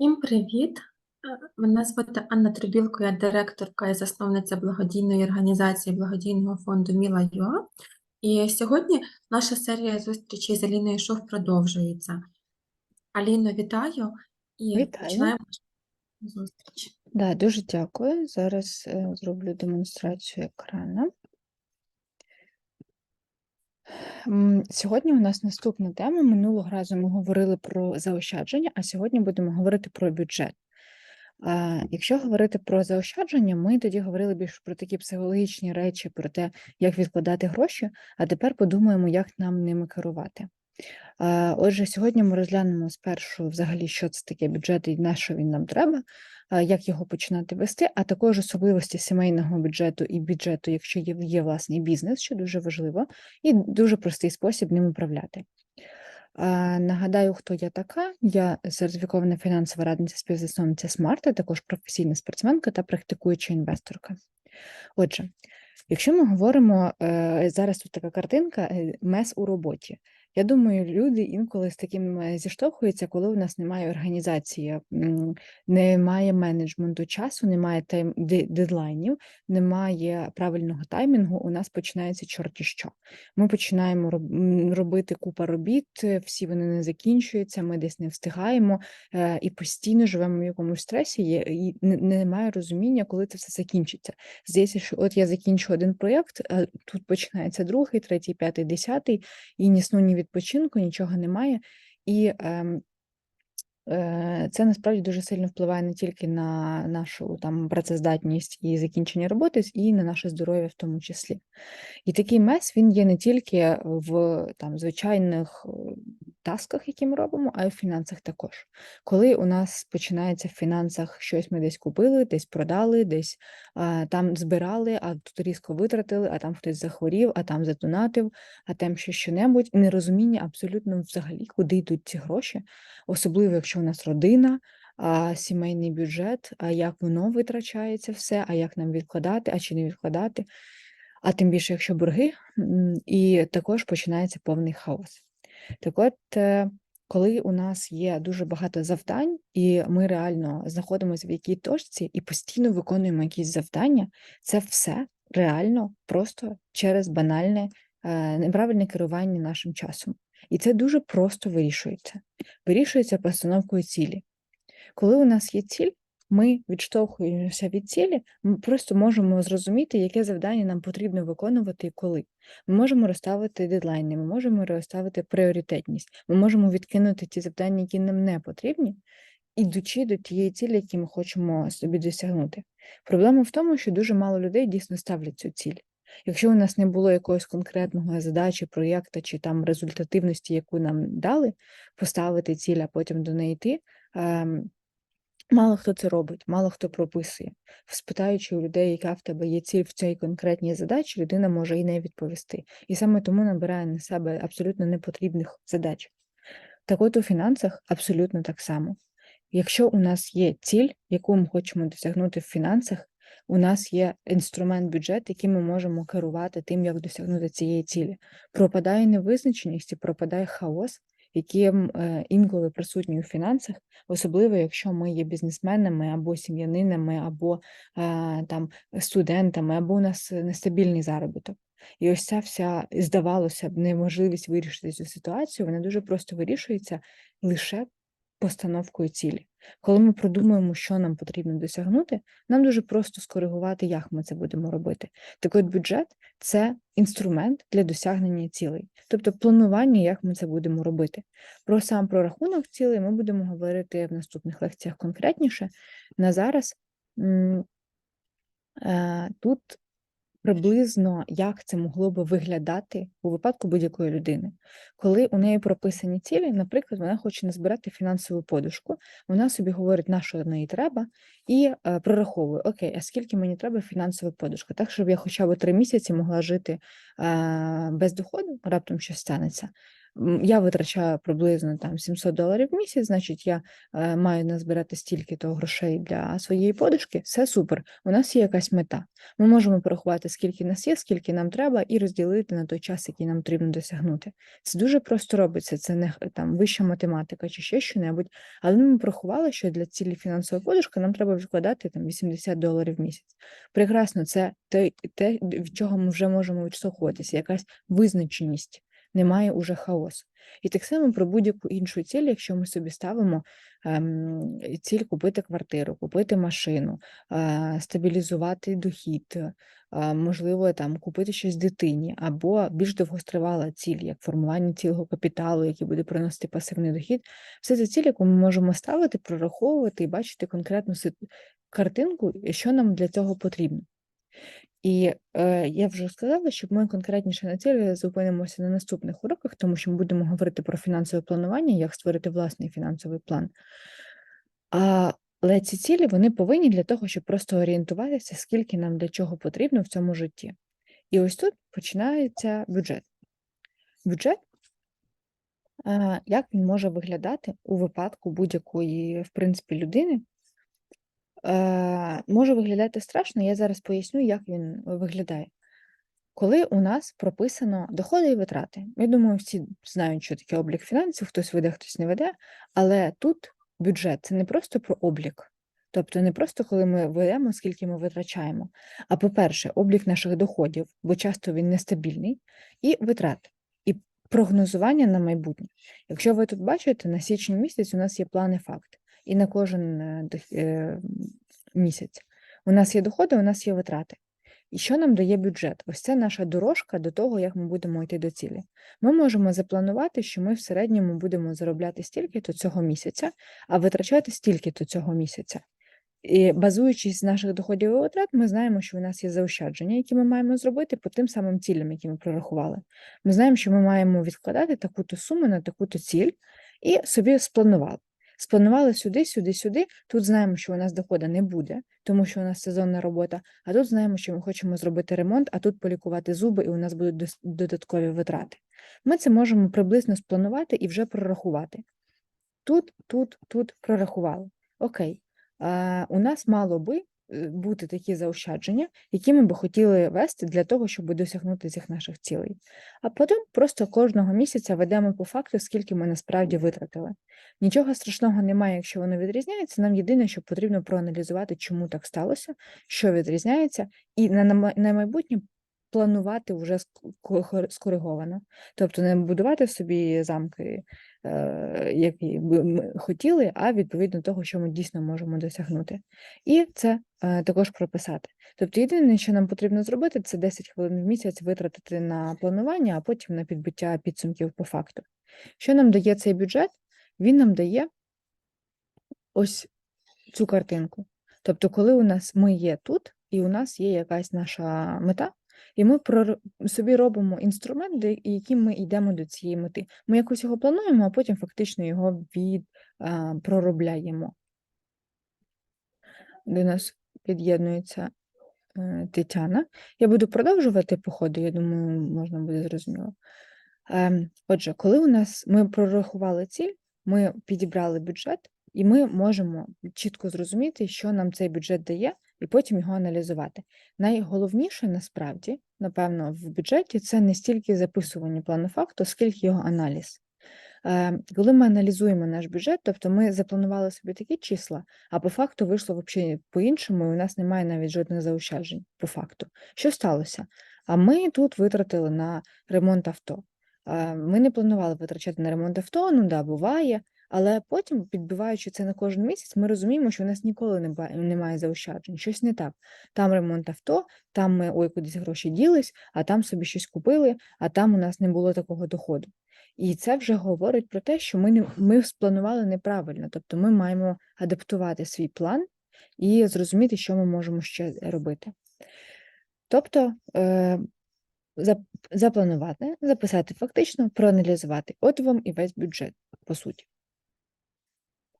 Всім привіт! Мене звати Анна Трубілко, я директорка і засновниця благодійної організації благодійного фонду Міла ЮА. І сьогодні наша серія зустрічей з Аліною Шов продовжується. Аліно, вітаю і Вітаю. починаємо зустріч. Да, дуже дякую. Зараз е, зроблю демонстрацію екрану. Сьогодні у нас наступна тема. Минулого разу ми говорили про заощадження, а сьогодні будемо говорити про бюджет. Якщо говорити про заощадження, ми тоді говорили більше про такі психологічні речі, про те, як відкладати гроші, а тепер подумаємо, як нам ними керувати. Отже, сьогодні ми розглянемо спершу взагалі, що це таке бюджет і на що він нам треба, як його починати вести, а також особливості сімейного бюджету і бюджету, якщо є, є власний бізнес, що дуже важливо, і дуже простий спосіб ним управляти. Нагадаю, хто я така. Я сертифікована фінансова радниця співзасновниця Смарт, а також професійна спортсменка та практикуюча інвесторка. Отже, якщо ми говоримо е, зараз тут така картинка е, мес у роботі. Я думаю, люди інколи з таким е, зіштовхуються, коли у нас немає організації, немає менеджменту часу, немає тайм дедлайнів, немає правильного таймінгу. У нас починається чорті що. Ми починаємо робити купа робіт, е, всі вони не закінчуються, ми десь не встигаємо е, і постійно живемо в якомусь стресі, і немає розуміння, коли це все закінчиться. Здається, що от я закінчу один проєкт, а тут починається другий, третій, п'ятий, десятий, і ні сну, ні відпочинку, нічого немає. І ем, це насправді дуже сильно впливає не тільки на нашу там працездатність і закінчення роботи, і на наше здоров'я в тому числі. І такий мес він є не тільки в там звичайних е, тасках, які ми робимо, а й в фінансах також. Коли у нас починається в фінансах щось ми десь купили, десь продали, десь а, там збирали, а тут різко витратили, а там хтось захворів, а там задонатив, а там ще що-небудь, і нерозуміння абсолютно взагалі, куди йдуть ці гроші, особливо якщо у нас родина. А сімейний бюджет, а як воно витрачається все, а як нам відкладати, а чи не відкладати а тим більше, якщо борги, і також починається повний хаос. Так от, е, коли у нас є дуже багато завдань, і ми реально знаходимося в якій точці і постійно виконуємо якісь завдання, це все реально просто через банальне е, неправильне керування нашим часом. І це дуже просто вирішується. Вирішується постановкою цілі. Коли у нас є ціль, ми відштовхуємося від цілі, ми просто можемо зрозуміти, яке завдання нам потрібно виконувати і коли. Ми можемо розставити дедлайни, ми можемо розставити пріоритетність, ми можемо відкинути ті завдання, які нам не потрібні, ідучи до тієї цілі, які ми хочемо собі досягнути. Проблема в тому, що дуже мало людей дійсно ставлять цю ціль. Якщо у нас не було якогось конкретного задачі, проєкту чи там результативності, яку нам дали, поставити ціль, а потім до неї йти. ем, Мало хто це робить, мало хто прописує. Спитаючи у людей, яка в тебе є ціль в цій конкретній задачі, людина може і не відповісти. І саме тому набирає на себе абсолютно непотрібних задач. Так от у фінансах абсолютно так само. Якщо у нас є ціль, яку ми хочемо досягнути в фінансах, у нас є інструмент бюджет, яким ми можемо керувати тим, як досягнути цієї цілі. Пропадає невизначеність і пропадає хаос, який е, інколи присутній у фінансах, особливо якщо ми є бізнесменами або сім'янинами, або е, там студентами, або у нас нестабільний заробіток. І ось ця вся, здавалося б, неможливість вирішити цю ситуацію, вона дуже просто вирішується лише постановкою цілі. Коли ми продумуємо, що нам потрібно досягнути, нам дуже просто скоригувати, як ми це будемо робити. Так от бюджет це інструмент для досягнення цілей, тобто планування, як ми це будемо робити. Про сам прорахунок цілей ми будемо говорити в наступних лекціях конкретніше. На зараз е, тут приблизно як це могло би виглядати у випадку будь-якої людини. Коли у неї прописані цілі, наприклад, вона хоче назбирати фінансову подушку, вона собі говорить, на що неї треба, і е, прораховує, окей, а скільки мені треба фінансова подушка, так, щоб я хоча б три місяці могла жити е, без доходу, раптом щось станеться. Я витрачаю приблизно там 700 доларів в місяць, значить, я е, маю назбирати стільки то грошей для своєї подушки, все супер. У нас є якась мета. Ми можемо порахувати, скільки нас є, скільки нам треба, і розділити на той час, який нам потрібно досягнути. Це дуже просто робиться, це не там вища математика чи ще що-небудь. Але ми порахували, що для цілі фінансової подушки нам треба відкладати там 80 доларів в місяць. Прекрасно, це те, те, від чого ми вже можемо відштовхуватися, якась визначеність, немає уже хаосу. І так само про будь-яку іншу ціль, якщо ми собі ставимо ем, ціль купити квартиру, купити машину, е, стабілізувати дохід, е, можливо, там купити щось дитині, або більш довгостривала ціль, як формування цілого капіталу, який буде приносити пасивний дохід. Все це ціль, яку ми можемо ставити, прораховувати і бачити конкретну картинку, що нам для цього потрібно. І е, я вже сказала, щоб ми конкретніше на цілі зупинимося на наступних уроках, тому що ми будемо говорити про фінансове планування, як створити власний фінансовий план. А, але ці цілі вони повинні для того, щоб просто орієнтуватися, скільки нам для чого потрібно в цьому житті. І ось тут починається бюджет. Бюджет, е, як він може виглядати у випадку будь-якої, в принципі, людини, е, може виглядати страшно, я зараз поясню, як він виглядає. Коли у нас прописано доходи і витрати, я думаю, всі знають, що таке облік фінансів, хтось веде, хтось не веде, але тут бюджет це не просто про облік, тобто не просто коли ми ведемо, скільки ми витрачаємо. А по-перше, облік наших доходів, бо часто він нестабільний, і витрат, і прогнозування на майбутнє. Якщо ви тут бачите, на січень місяць у нас є плани факт, і на кожен дох- е, місяць у нас є доходи, у нас є витрати. І що нам дає бюджет? Ось це наша дорожка до того, як ми будемо йти до цілі. Ми можемо запланувати, що ми в середньому будемо заробляти стільки-то цього місяця, а витрачати стільки-то цього місяця. І базуючись з наших доходів і витрат, ми знаємо, що у нас є заощадження, які ми маємо зробити по тим самим цілям, які ми прорахували. Ми знаємо, що ми маємо відкладати таку-то суму на таку-то ціль, і собі спланували. Спланували сюди, сюди, сюди. Тут знаємо, що у нас доходу не буде, тому що у нас сезонна робота. А тут знаємо, що ми хочемо зробити ремонт, а тут полікувати зуби, і у нас будуть додаткові витрати. Ми це можемо приблизно спланувати і вже прорахувати. Тут, тут, тут прорахували. Окей, у нас мало би бути такі заощадження, які ми би хотіли вести для того, щоб досягнути цих наших цілей. А потім просто кожного місяця ведемо по факту, скільки ми насправді витратили. Нічого страшного немає, якщо воно відрізняється. Нам єдине, що потрібно проаналізувати, чому так сталося, що відрізняється, і на, майбутнє планувати вже ск- скориговано. Тобто не будувати собі замки, е, які би ми хотіли, а відповідно того, що ми дійсно можемо досягнути. І це е, також прописати. Тобто, єдине, що нам потрібно зробити, це 10 хвилин в місяць витратити на планування, а потім на підбиття підсумків по факту. Що нам дає цей бюджет? Він нам дає ось цю картинку. Тобто, коли у нас ми є тут, і у нас є якась наша мета, і ми собі робимо інструмент, яким ми йдемо до цієї мети. Ми якось його плануємо, а потім фактично його від, а, проробляємо. До нас під'єднується е, Тетяна. Я буду продовжувати по ходу, я думаю, можна буде зрозуміло. Ем, Отже, коли у нас ми прорахували ціль, ми підібрали бюджет, і ми можемо чітко зрозуміти, що нам цей бюджет дає, і потім його аналізувати. Найголовніше насправді, напевно, в бюджеті це не стільки записування плану факту, скільки його аналіз. Е, Коли ми аналізуємо наш бюджет, тобто ми запланували собі такі числа, а по факту вийшло взагалі по-іншому, і у нас немає навіть жодних заощаджень по факту. Що сталося? А ми тут витратили на ремонт авто. Е, Ми не планували витрачати на ремонт авто, ну да, буває. Але потім, підбиваючи це на кожен місяць, ми розуміємо, що у нас ніколи немає заощаджень. Щось не так. Там ремонт авто, там ми ой, кудись гроші ділись, а там собі щось купили, а там у нас не було такого доходу. І це вже говорить про те, що ми не ми спланували неправильно, тобто ми маємо адаптувати свій план і зрозуміти, що ми можемо ще робити. Тобто е, запланувати, записати фактично, проаналізувати. От вам і весь бюджет, по суті.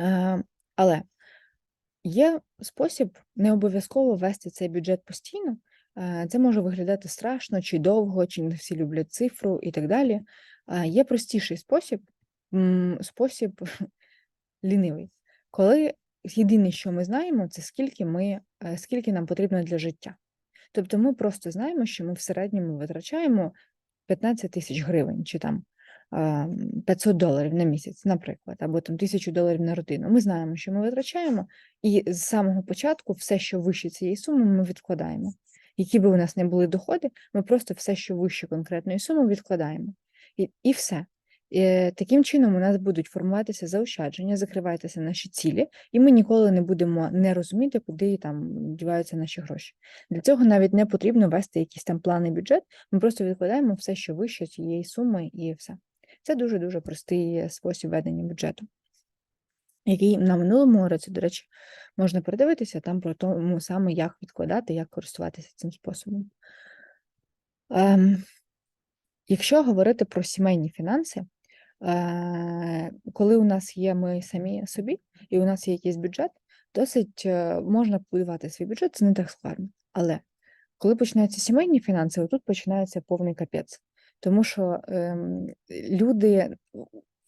Е, але є спосіб не обов'язково вести цей бюджет постійно, Е, Це може виглядати страшно, чи довго, чи не всі люблять цифру і так далі. Е, Є простіший спосіб, спосіб лінивий, коли єдине, що ми знаємо, це скільки, ми, скільки нам потрібно для життя. Тобто ми просто знаємо, що ми в середньому витрачаємо 15 тисяч гривень чи там 500 доларів на місяць, наприклад, або там 1000 доларів на родину. Ми знаємо, що ми витрачаємо, і з самого початку все, що вище цієї суми, ми відкладаємо. Які би у нас не були доходи, ми просто все, що вище конкретної суми, відкладаємо. І, і все. Е, Таким чином у нас будуть формуватися заощадження, закриватися наші цілі, і ми ніколи не будемо не розуміти, куди там діваються наші гроші. Для цього навіть не потрібно вести якийсь там плани бюджет. Ми просто відкладаємо все, що вище цієї суми, і все. Це дуже дуже простий спосіб ведення бюджету, який на минулому уроці, до речі, можна передивитися там про тому саме, як відкладати, як користуватися цим способом. Ем, якщо говорити про сімейні фінанси, е, коли у нас є ми самі собі, і у нас є якийсь бюджет, досить е, можна будувати свій бюджет, це не так складно. Але коли починаються сімейні фінанси, отут починається повний капець. Тому що ем, люди,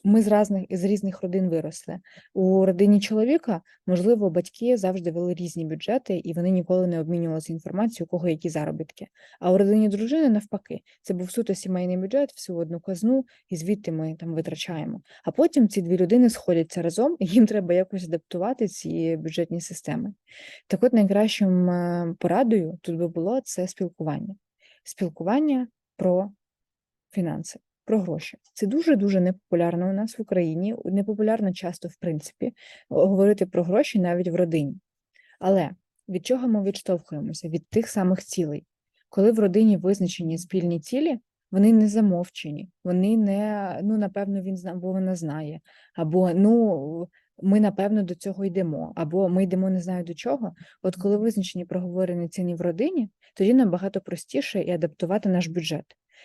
ми з різних, з різних родин виросли. У родині чоловіка, можливо, батьки завжди вели різні бюджети, і вони ніколи не обмінювалися інформацією, у кого які заробітки. А у родині дружини навпаки, це був суто сімейний бюджет, всю одну казну, і звідти ми там витрачаємо. А потім ці дві людини сходяться разом, і їм треба якось адаптувати ці бюджетні системи. Так от найкращим е, порадою тут би було це спілкування. Спілкування про фінанси, про гроші. Це дуже-дуже непопулярно у нас в Україні, непопулярно часто, в принципі, говорити про гроші навіть в родині. Але від чого ми відштовхуємося? Від тих самих цілей. Коли в родині визначені спільні цілі, вони не замовчені, вони не, ну, напевно, він зна, бо вона знає, або ну, ми, напевно, до цього йдемо, або ми йдемо не знаю до чого. От коли визначені проговорені ціни в родині, тоді набагато простіше і адаптувати наш бюджет.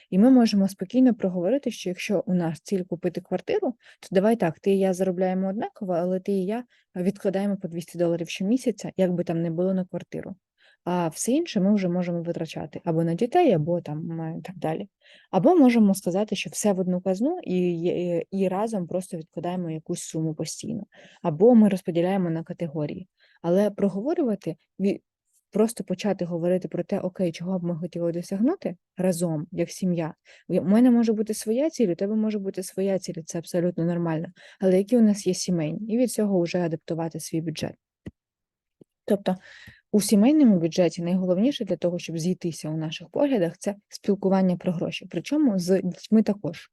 І ми можемо спокійно проговорити, що якщо у нас ціль купити квартиру, то давай так, ти і я заробляємо однаково, але ти і я відкладаємо по 200 доларів щомісяця, як би там не було на квартиру. А все інше ми вже можемо витрачати або на дітей, або там е, так далі. Або можемо сказати, що все в одну казну і, і, і разом просто відкладаємо якусь суму постійно, або ми розподіляємо на категорії. Але проговорювати просто почати говорити про те, окей, чого б ми хотіли досягнути разом, як сім'я. У мене може бути своя ціль, у тебе може бути своя ціль, це абсолютно нормально. Але які у нас є сімейні, і від цього вже адаптувати свій бюджет. Тобто у сімейному бюджеті найголовніше для того, щоб зійтися у наших поглядах, це спілкування про гроші. Причому з дітьми також.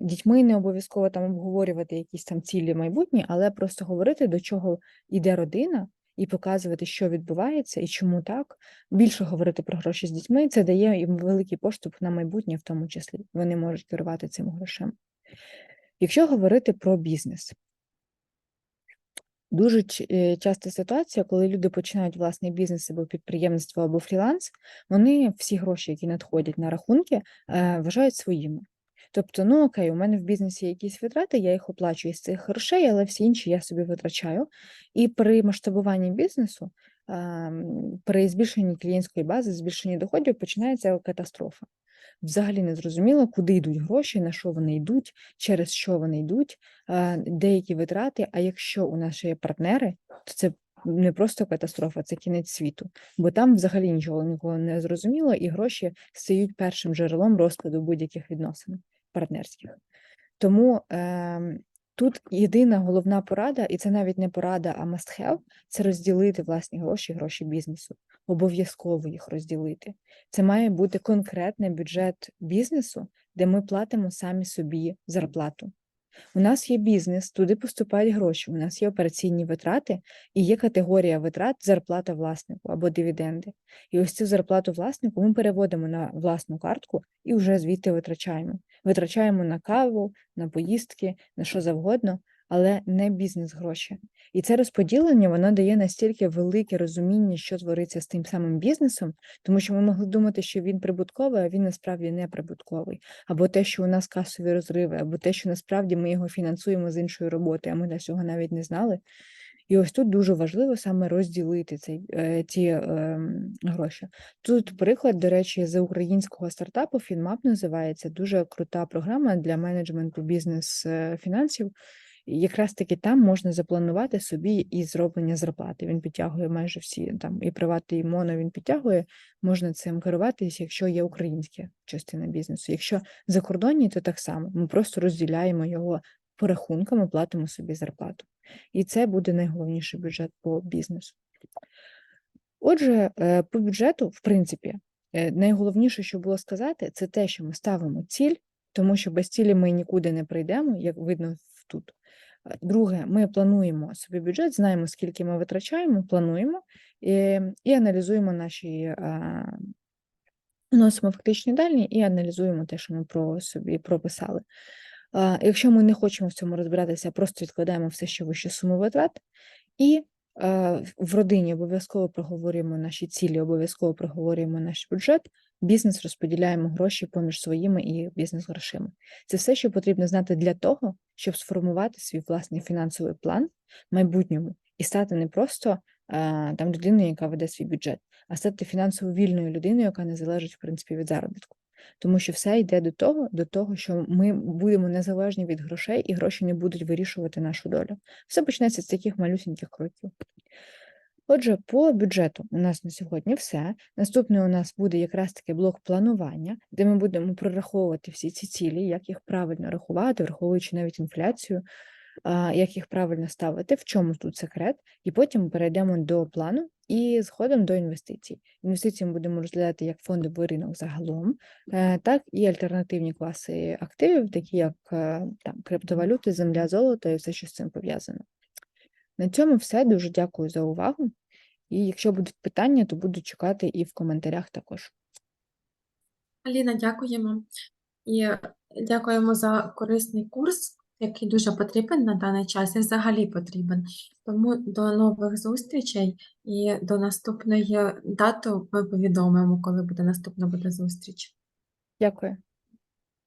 Дітьми не обов'язково там обговорювати якісь там цілі майбутні, але просто говорити, до чого йде родина, і показувати, що відбувається і чому так. Більше говорити про гроші з дітьми, це дає їм великий поштовх на майбутнє, в тому числі. Вони можуть керувати цим грошем. Якщо говорити про бізнес, дуже е, часта ситуація, коли люди починають власний бізнес або підприємництво, або фріланс, вони всі гроші, які надходять на рахунки, е, вважають своїми. Тобто, ну окей, у мене в бізнесі є якісь витрати, я їх оплачую з цих грошей, але всі інші я собі витрачаю. І при масштабуванні бізнесу, при збільшенні клієнтської бази, збільшенні доходів починається катастрофа. Взагалі не зрозуміло, куди йдуть гроші, на що вони йдуть, через що вони йдуть, деякі витрати. А якщо у нас ще є партнери, то це не просто катастрофа, це кінець світу, бо там взагалі нічого ніколи не зрозуміло, і гроші стають першим джерелом розкладу будь-яких відносин партнерських. Тому е, тут єдина головна порада, і це навіть не порада, а must have, це розділити власні гроші, гроші бізнесу. Обов'язково їх розділити. Це має бути конкретний бюджет бізнесу, де ми платимо самі собі зарплату. У нас є бізнес, туди поступають гроші, у нас є операційні витрати і є категорія витрат зарплата власнику або дивіденди. І ось цю зарплату власнику ми переводимо на власну картку і вже звідти витрачаємо. Витрачаємо на каву, на поїздки, на що завгодно, але не бізнес-гроші. І це розподілення воно дає настільки велике розуміння, що твориться з тим самим бізнесом, тому що ми могли думати, що він прибутковий, а він насправді не прибутковий. Або те, що у нас касові розриви, або те, що насправді ми його фінансуємо з іншої роботи, а ми цього навіть не знали. І ось тут дуже важливо саме розділити цей, е, ці ем, гроші. Тут приклад, до речі, з українського стартапу FinMap називається дуже крута програма для менеджменту бізнес-фінансів. Якраз таки там можна запланувати собі і зроблення зарплати. Він підтягує майже всі там і приват, і моно він підтягує. Можна цим керуватися, якщо є українська частина бізнесу. Якщо закордонні, то так само. Ми просто розділяємо його по рахункам, і платимо собі зарплату. І це буде найголовніший бюджет по бізнесу. Отже, е, по бюджету, в принципі, е, найголовніше, що було сказати, це те, що ми ставимо ціль, тому що без цілі ми нікуди не прийдемо, як видно тут. Е, Друге, ми плануємо собі бюджет, знаємо, скільки ми витрачаємо, плануємо і, і аналізуємо наші, вносимо фактичні дані і аналізуємо те, що ми про собі прописали. Якщо ми не хочемо в цьому розбиратися, просто відкладаємо все, що вище суми витрат, і в родині обов'язково проговорюємо наші цілі, обов'язково проговорюємо наш бюджет, бізнес розподіляємо гроші поміж своїми і бізнес-грошима. Це все, що потрібно знати для того, щоб сформувати свій власний фінансовий план в майбутньому і стати не просто е, там людиною, яка веде свій бюджет, а стати фінансово вільною людиною, яка не залежить в принципі від заробітку. Тому що все йде до того, до того, що ми будемо незалежні від грошей, і гроші не будуть вирішувати нашу долю. Все почнеться з таких малюсіньких кроків. Отже, по бюджету у нас на сьогодні все. Наступний у нас буде якраз таки блок планування, де ми будемо прораховувати всі ці цілі, як їх правильно рахувати, враховуючи навіть інфляцію, як їх правильно ставити, в чому тут секрет, і потім перейдемо до плану і зходом до інвестицій. Інвестиції ми будемо розглядати як фондовий ринок загалом, е, так і альтернативні класи активів, такі як е, там, криптовалюти, земля, золото і все, що з цим пов'язано. На цьому все. Дуже дякую за увагу. І якщо будуть питання, то буду чекати і в коментарях також. Аліна, дякуємо. І дякуємо за корисний курс, який дуже потрібен на даний час і взагалі потрібен. Тому до нових зустрічей і до наступної дати ми повідомимо, коли буде наступна буде зустріч. Дякую.